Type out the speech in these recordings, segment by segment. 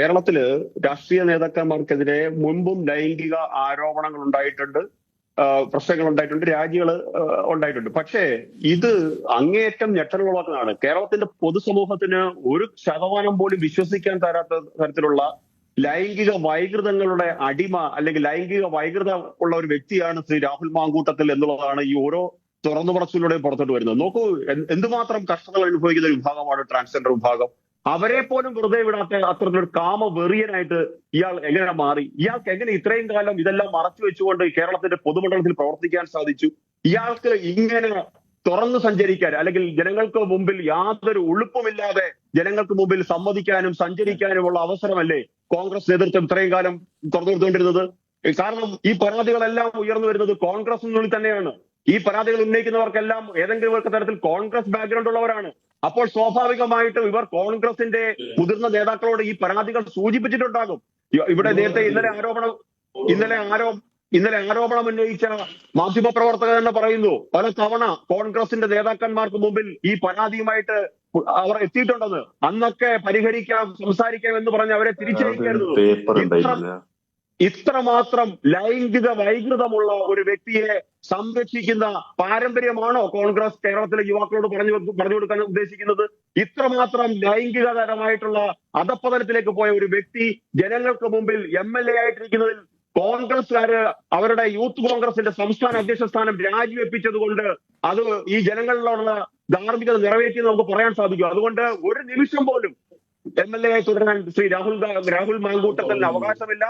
കേരളത്തിൽ രാഷ്ട്രീയ നേതാക്കന്മാർക്കെതിരെ മുൻപും ലൈംഗിക ആരോപണങ്ങൾ ഉണ്ടായിട്ടുണ്ട്. പ്രശ്നങ്ങൾ ഉണ്ടായിട്ടുണ്ട്. രാജികൾ ഉണ്ടായിട്ടുണ്ട്. പക്ഷേ ഇത് അങ്ങേയറ്റം ഞെട്ടലുളവാക്കുന്നതാണ്. കേരളത്തിന്റെ പൊതുസമൂഹത്തിന് ഒരു ശതമാനം പോലും വിശ്വസിക്കാൻ തരാത്ത തരത്തിലുള്ള ലൈംഗിക വൈകൃതങ്ങളുടെ അടിമ അല്ലെങ്കിൽ ലൈംഗിക വൈകൃത ഉള്ള ഒരു വ്യക്തിയാണ് ശ്രീ രാഹുൽ മാങ്കൂട്ടത്തിൽ എന്നുള്ളതാണ് ഈ ഓരോ തുറന്നു പറച്ചിലൂടെ പുറത്തോട്ട് വരുന്നത്. നോക്കൂ എന്തുമാത്രം കഷ്ടതകൾ അനുഭവിക്കുന്ന ഒരു വിഭാഗമാണ് ട്രാൻസ്ജെൻഡർ വിഭാഗം. അവരെ പോലും വെറുതെ വിടാത്ത അത്തരത്തിലൊരു കാമ വെറിയനായിട്ട് ഇയാൾ എങ്ങനെ മാറി? ഇയാൾക്ക് എങ്ങനെ ഇത്രയും കാലം ഇതെല്ലാം മറച്ചു വെച്ചുകൊണ്ട് കേരളത്തിന്റെ പൊതുമണ്ഡലത്തിൽ പ്രവർത്തിക്കാൻ സാധിച്ചു? ഇയാൾക്ക് ഇങ്ങനെ തുറന്നു സഞ്ചരിക്കാൻ അല്ലെങ്കിൽ ജനങ്ങൾക്ക് മുമ്പിൽ യാതൊരു ഉളുപ്പുമില്ലാതെ ജനങ്ങൾക്ക് മുമ്പിൽ സമ്മതിക്കാനും സഞ്ചരിക്കാനുമുള്ള അവസരമല്ലേ കോൺഗ്രസ് നേതൃത്വം ഇത്രയും കാലം തുറന്നു കൊടുത്തുകൊണ്ടിരുന്നത് കാരണം ഈ പരാതികളെല്ലാം ഉയർന്നു വരുന്നത് കോൺഗ്രസിനുള്ളിൽ തന്നെയാണ്. ഈ പരാതികൾ ഉന്നയിക്കുന്നവർക്കെല്ലാം ഏതെങ്കിലും ഒരു തരത്തിൽ കോൺഗ്രസ് ബാക്ക്ഗ്രൗണ്ട് ഉള്ളവരാണ്. അപ്പോൾ സ്വാഭാവികമായിട്ടും ഇവർ കോൺഗ്രസിന്റെ മുതിർന്ന നേതാക്കളോട് ഈ പരാതികൾ സൂചിപ്പിച്ചിട്ടുണ്ടാകും. ഇവിടെ നേരത്തെ ഇന്നലെ ആരോപണം ഇന്നലെ ആരോ ഇന്നലെ ആരോപണം ഉന്നയിച്ച മാധ്യമപ്രവർത്തകർ തന്നെ പറയുന്നു പല തവണ കോൺഗ്രസിന്റെ നേതാക്കന്മാർക്ക് മുമ്പിൽ ഈ പരാതിയുമായിട്ട് അവർ എത്തിയിട്ടുണ്ടെന്ന്. അന്നൊക്കെ പരിഹരിക്കാം സംസാരിക്കാം എന്ന് പറഞ്ഞ് അവരെ തിരിച്ചയക്കരുത് ഉണ്ടായിട്ടില്ല. ഇത്രമാത്രം ലൈംഗിക വൈകൃതമുള്ള ഒരു വ്യക്തിയെ സംരക്ഷിക്കുന്ന പാരമ്പര്യമാണോ കോൺഗ്രസ് കേരളത്തിലെ യുവാക്കളോട് പറഞ്ഞു പറഞ്ഞു കൊടുക്കാൻ ഉദ്ദേശിക്കുന്നത്? ഇത്രമാത്രം ലൈംഗികതരമായിട്ടുള്ള അധപ്പതനത്തിലേക്ക് പോയ ഒരു വ്യക്തി ജനങ്ങൾക്ക് മുമ്പിൽ എം എൽ എ ആയിട്ടിരിക്കുന്നതിൽ കോൺഗ്രസ്സുകാര് അവരുടെ യൂത്ത് കോൺഗ്രസിന്റെ സംസ്ഥാന അധ്യക്ഷ സ്ഥാനം രാജിവെപ്പിച്ചത് കൊണ്ട് അത് ഈ ജനങ്ങളിലുള്ള ധാർമ്മികത നിറവേറ്റി നമുക്ക് പറയാൻ സാധിക്കും. അതുകൊണ്ട് ഒരു നിമിഷം പോലും എം എൽ എ ആയി തുടരാൻ ശ്രീ രാഹുൽ രാഹുൽ മാങ്കൂട്ടത്തിന് അവകാശമില്ല.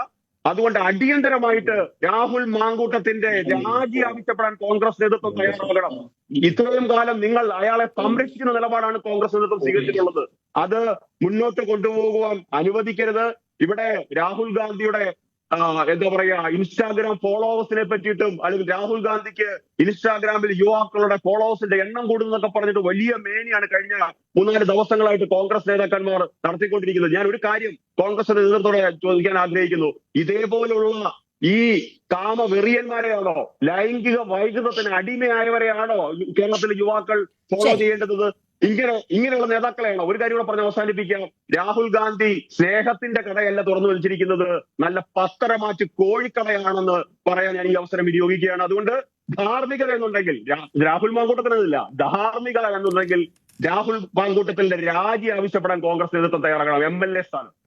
അതുകൊണ്ട് അടിയന്തരമായിട്ട് രാഹുൽ മാങ്കൂട്ടത്തിന്റെ രാജി ആവശ്യപ്പെടാൻ കോൺഗ്രസ് നേതൃത്വം തയ്യാറാകണം. ഇത്രയും കാലം നിങ്ങൾ അയാളെ സംരക്ഷിക്കുന്ന നിലപാടാണ് കോൺഗ്രസ് നേതൃത്വം സ്വീകരിച്ചിട്ടുള്ളത്. അത് മുന്നോട്ട് കൊണ്ടുപോകുവാൻ അനുവദിക്കരുത്. ഇവിടെ രാഹുൽ ഗാന്ധിയുടെ എന്താ പറയാ ഇൻസ്റ്റാഗ്രാം ഫോളോവേഴ്സിനെ പറ്റിയിട്ടും അല്ലെങ്കിൽ രാഹുൽ ഗാന്ധിക്ക് ഇൻസ്റ്റാഗ്രാമിൽ യുവാക്കളുടെ ഫോളോവേഴ്സിന്റെ എണ്ണം കൂടുന്നതൊക്കെ പറഞ്ഞിട്ട് വലിയ മേനിയാണ് കഴിഞ്ഞ മൂന്നാൽ ദിവസങ്ങളായിട്ട് കോൺഗ്രസ് നേതാക്കന്മാർ നടത്തിക്കൊണ്ടിരിക്കുന്നത്. ഞാൻ ഒരു കാര്യം കോൺഗ്രസിന്റെ നേതൃത്വത്തോടെ ചോദിക്കാൻ ആഗ്രഹിക്കുന്നു. ഇതേപോലുള്ള ഈ കാമ വെറിയന്മാരെയാണോ ലൈംഗിക വൈകൃതത്തിന് അടിമയായവരെയാണോ കേരളത്തിലെ യുവാക്കൾ ഫോളോ. ചെയ്യേണ്ടത്? ഇങ്ങനെ ഇങ്ങനെയുള്ള നേതാക്കളെയാണോ? ഒരു കാര്യം കൂടെ പറഞ്ഞ് അവസാനിപ്പിക്കാം. രാഹുൽ ഗാന്ധി സ്നേഹത്തിന്റെ കടയല്ല തുറന്നു വെച്ചിരിക്കുന്നത് നല്ല പത്തരമാറ്റ് കോഴിക്കടയാണെന്ന് പറയാൻ ഞാൻ ഈ അവസരം വിനിയോഗിക്കുകയാണ്. അതുകൊണ്ട് ധാർമ്മികത എന്നുണ്ടെങ്കിൽ രാഹുൽ മാങ്കൂട്ടത്തിനല്ല ധാർമ്മികത എന്നുണ്ടെങ്കിൽ രാഹുൽ മാങ്കൂട്ടത്തിന്റെ രാജി ആവശ്യപ്പെടാൻ കോൺഗ്രസ് നേതൃത്വം തയ്യാറാകണം. എം എൽ എ സ്ഥാനം.